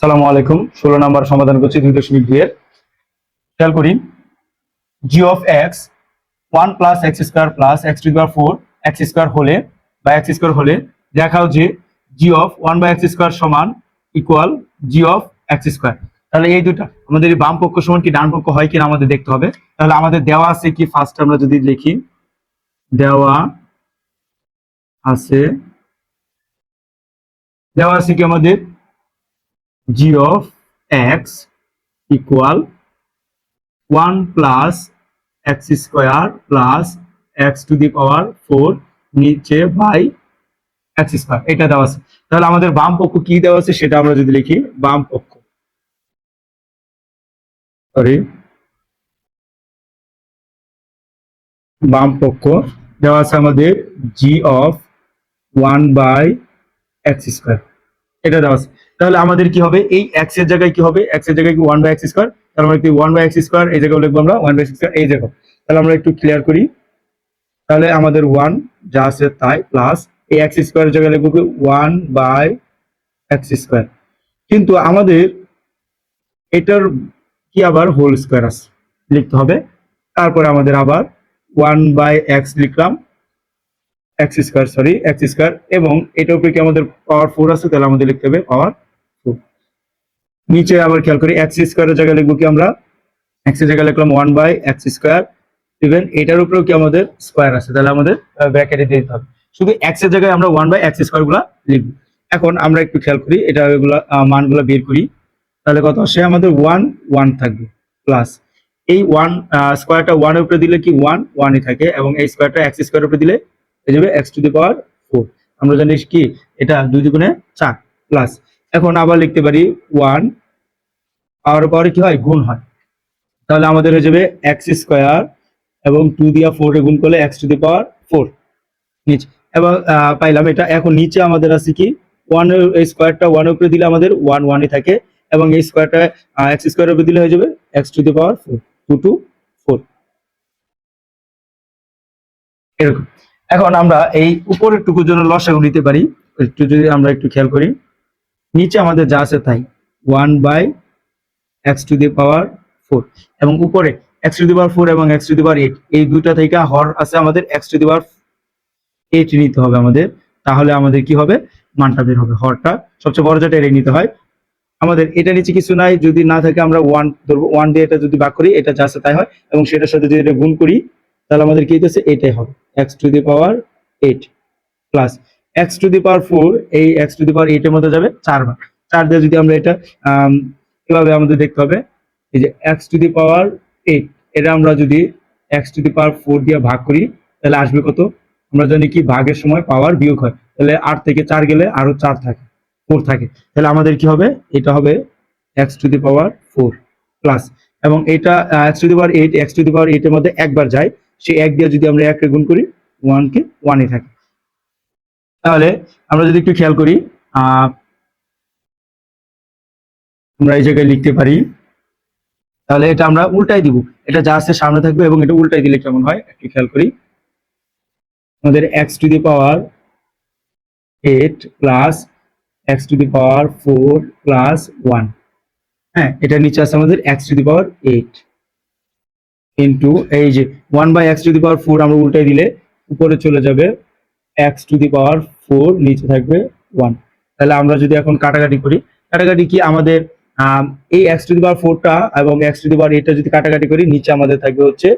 সালামু আলাইকুম। ষোলো নাম্বার সমাধান করছি দুই দশমিক দুই এর খেয়াল করি। G of X one plus X square plus X to power four X square হলে বা এক্স স্কোয়ার হলে দেখাও যে G of one by X square সমান equal G of X square তাহলে এই দুটা আমাদের বাম পক্ষ সমান কি ডান পক্ষ হয় কিনা আমাদের দেখতে হবে। তাহলে আমাদের দেওয়া আছে কি ফার্স্ট আমরা যদি লিখি, দেওয়া আছে দেওয়া আছে কি আমাদের g of x equal 1 plus x square plus x to the power 4 নিচে বাই x স্কয়ার এটা দেওয়া আছে। তাহলে আমাদের বাম পক্ষ কি দেওয়া আছে সেটা আমরা যদি লিখি বাম পক্ষ। সরি বাম পক্ষ দেওয়া আছে আমাদের g of 1 by x square এটা দেওয়া আছে। তাহলে আমাদের কি হবে? এই এক্সের জায়গায় কি হবে? এক্সের জায়গায় কি ওয়ান বাই এক্স স্কোয়ার তাহলে আমরা ওয়ান বাই এক্স স্কোয়ার এই জায়গায় লিখব আমরা ওয়ান বাই স্কোয়ার এই জায়গায় তাহলে আমরা একটু ক্লিয়ার করি। তাহলে আমাদের ওয়ান যা আছে তাই প্লাস এই এক্স স্কোয়ার জায়গায় লিখব ওয়ান বাই এক্স স্কোয়ার কিন্তু আমাদের এটার কি আবার হোল স্কোয়ার আছে, লিখতে হবে। তারপরে আমাদের আবার ওয়ান বাই এক্স লিখলাম। X square sorry X square এবং এটার উপরে কি আমাদের পাওয়ার ফোর আছে, তাহলে আমাদের লিখতে হবে পাওয়ার নিচে আবার খেয়াল করি এক্স স্কোয়ারের জায়গায় লিখব কি আমরা? এক্সের জায়গায় লিখলাম one by X square even এটার উপরেও কি আমাদের স্কোয়ার আছে? তাহলে আমাদের ব্র্যাকেটে দিতে হবে। শুধু এক্সের জায়গায় আমরা ওয়ান বাই এক্স স্কোয়ারগুলা লিখব। এখন আমরা একটু খেয়াল করি, এটা এগুলা মানগুলা বের করি। তাহলে কত আসে? আমাদের ওয়ান ওয়ান থাকবে প্লাস এই ওয়ান স্কোয়ারটা ওয়ানের উপরে দিলে কি ওয়ান ওয়ানই থাকে, এবং এই স্কোয়ারটা এক্স স্কোয়ার উপরে দিলে, হয়ে যাবে X to the power four আমরা জানি কি? এটা দুই দুগুণে চার প্লাস এখন আবার লিখতে পারি ওয়ান পাওয়ার পাওয়ারে কি হয়? গুণ হয়। তাহলে আমাদের হয়ে যাবে এক্স স্কোয়ার এবং টু দিয়া ফোর গুণ করলে X to the power four নিচে। এবং পাইলাম এটা। এখন নিচে আমাদের আছে কি? ওয়ান স্কোয়ারটা ওয়ান উপরে দিলে আমাদের ওয়ান ওয়ানই থাকে। এবং এই স্কোয়ারটা এক্স স্কোয়ার উপরে দিলে হয়ে যাবে X to the power four two two four এরকম। এখন আমরা এই উপরের টুকুর জন্য লসাগু নিতে পারি। একটু যদি আমরা একটু খেয়াল করি। নিচে আমাদের যা আছে তাই। One by X to the power four এবং উপরে X to the power four এবং X to the power eight এই দুইটা থেকে হর আছে আমাদের X to the power eight নিতে হবে আমাদের। তাহলে আমাদের কি হবে? মানটা বের হবে। হরটা সবচেয়ে বড় যেটা এটাই নিতে হয়। আমাদের এটা নিচে কিছু নাই। যদি না থাকে আমরা ওয়ান ধরবো। ওয়ান দিয়ে এটা যদি ভাগ করি, এটা যা আছে তাই হয়। এবং সেটার সাথে যদি এটা গুণ করি, তাহলে আমাদের কি হইতেছে? এটাই হবে। X to the power eight plus X to the power four এই এক্স টু দি পাওয়ার এইটের মধ্যে যাবে চারবার চার দিয়ে যদি আমরা এটা এভাবে আমাদের দেখতে হবে, এই যে X to the power eight এটা আমরা যদি X to the power four দিয়ে ভাগ করি, তাহলে আসবে কত? আমরা জানি কি ভাগের সময় পাওয়ার বিয়োগ হয়, তাহলে আট থেকে চার গেলে আরও চার থাকে ফোর থাকে। তাহলে আমাদের কি হবে? এটা হবে X to the power four plus এবং এটা X to the power eight X to the power এইটের মধ্যে একবার যায় সেই এক দিয়ে যদি আমরা একে গুণ করি ওয়ান কে ওয়ানই থাকে। তাহলে আমরা যদি একটু খেয়াল করি আমরা এই জায়গায় লিখতে পারি, তাহলে এটা আমরা উল্টাই দিব। এটা যা আছে সামনে থাকবে এবং এটা উল্টাই দিলে কেমন হয়? একটু খেয়াল করি। আমাদের X to the power eight plus X to the power four plus one হ্যাঁ এটা নিচে আছে আমাদের X to the power eight into এই যে one by X to the power four আমরা উল্টাই দিলে, উপরে চলে যাবে X to the power four নিচে থাকবে ওয়ান তাহলে আমরা যদি এখন কাটাকাটি করি, কাটাকাটি কি আমাদের এই এক্স টু দি পাওয়ার ফোরটা এবং এক্স টু দি পাওয়ার এইটটা যদি কাটাকাটি করি, নিচে আমাদের থাকবে হচ্ছে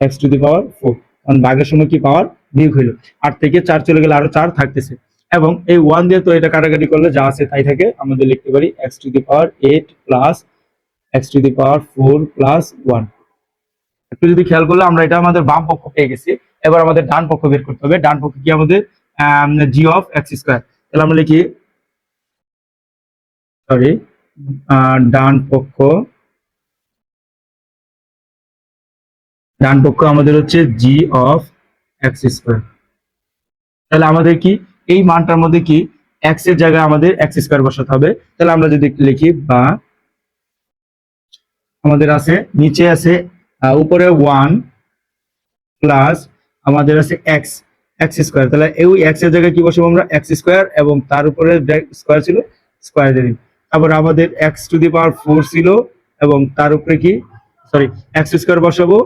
X to the power four কারণ ভাগের সময় কি? পাওয়ার বিয়োগ হইল। আট থেকে চার চলে গেলে আরও চার থাকতেছে। এবং এই ওয়ান দিয়ে তো এটা কাটাকাটি করলে যা আছে তাই থাকে। আমাদের লিখতে পারি X to the power eight plus X to the power four plus one একটু যদি খেয়াল করলে আমরা এটা আমাদের বাম পক্ষ পেয়ে গেছি। এবার আমাদের ডান পক্ষ বের করতে হবে। ডান পক্ষ কি আমাদের? জি অফ এক্স স্কোয়ার তাহলে আমরা লিখি সরি ডান পক্ষ ডান পক্ষ আমাদের হচ্ছে জি অফ এক্স স্কোয়ার তাহলে আমাদের কি, এই মানটার মধ্যে কি এক্সের জায়গায় আমাদের এক্স স্কোয়ার বসাতে হবে। তাহলে আমরা যদি লিখি বা, আমাদের আছে, নিচে আছে উপরে ওয়ান প্লাস আমাদের আছে এক্স এক্স স্কোয়ার তাহলে এই এক্সের জায়গায় কি বসাবো আমরা? এক্স স্কোয়ার এবং তার উপরে স্কোয়ার ছিল স্কোয়ার দিয়ে আবার আমাদের X to the power four ছিল এবং তার উপরে কি? সরি এক্স স্কোয়ার বসাবো।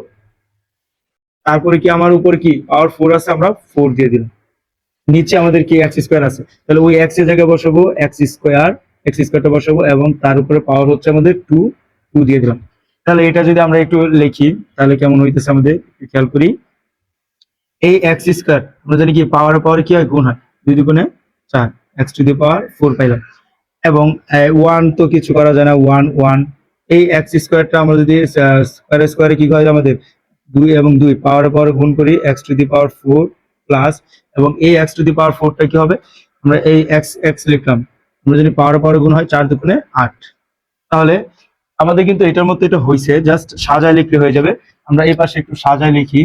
তারপরে কি আমার উপর কি? পাওয়ার ফোর আছে, আমরা ফোর দিয়ে দিলাম। নিচে আমাদের কি এক্স স্কোয়ার আছে? তাহলে ওই এক্সের জায়গায় বসাবো এক্স স্কোয়ার এক্স স্কোয়ারটা বসাবো এবং তার উপরে পাওয়ার হচ্ছে আমাদের টু টু দিয়ে দিলাম। তাহলে এটা যদি আমরা একটু লিখি, তাহলে কেমন হইতেছে আমাদের? খেয়াল করি। এই এক্স স্কোয়ার আমরা জানি কি পাওয়ার পাওয়ার কি হয়? গুণ হয়। দুই দুগুণে চার X to the power four পাইলাম এবং ওয়ান তো কিছু করা যায় না ওয়ান ওয়ান এই এক্স স্কোয়ারটা আমরা যদি স্কোয়ারে স্কোয়ারে কি হয় আমাদের? দুই এবং দুই পাওয়ার পাওয়ার গুণ করি X to the power four plus এবং এই এক্স টু দি পাওয়ার ফোরটা কি হবে? আমরা এই এক্স এক্স লিখলাম। আমরা যদি পাওয়ার পাওয়ার গুণ হয় চার দুগুণে আট। তাহলে, আমাদের কিন্তু এটার মধ্যে এটা হয়েছে জাস্ট সাজায় লিখলে হয়ে যাবে। আমরা এই পাশে একটু সাজায় লিখি।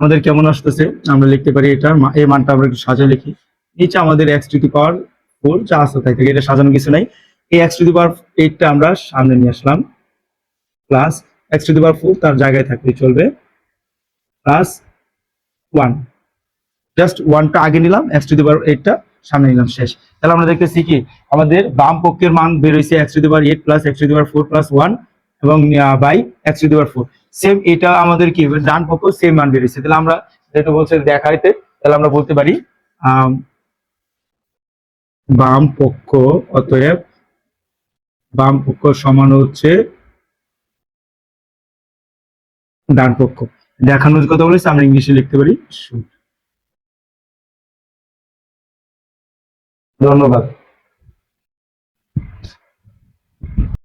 আমাদের কেমন আসতেছে, আমরা লিখতে পারি এটা এই মানটা আমরা একটু সাজায় লিখি। নিচে আমাদের X to the power four যা আছে তাই থেকে, এটা সাজানো কিছু নাই। এই এক্স টু দি পাওয়ার এইটটা আমরা সামনে নিয়ে আসলাম। Plus X to the power four তার জায়গায় থাকলে চলবে। প্লাস ওয়ান জাস্ট ওয়ানটা আগে নিলাম এক্স টু দি পাওয়ার এইটটা সামনে নিলাম শেষ। তাহলে আমরা দেখতেছি কি, আমাদের বাম পক্ষের মান বের হয়েছে X to the power eight plus X to the power four plus one এবং by X to the power four same এটা আমাদের কি ডান পক্ষ সেম মান বের হয়েছে তাহলে আমরা যেটা বলছে দেখাইতে তাহলে আমরা বলতে পারি বাম পক্ষ অতএব বাম পক্ষ সমান হচ্ছে ডান পক্ষ। দেখানোর কথা বলেছি আমরা ইংলিশে লিখতে পারি। ধন্যবাদ।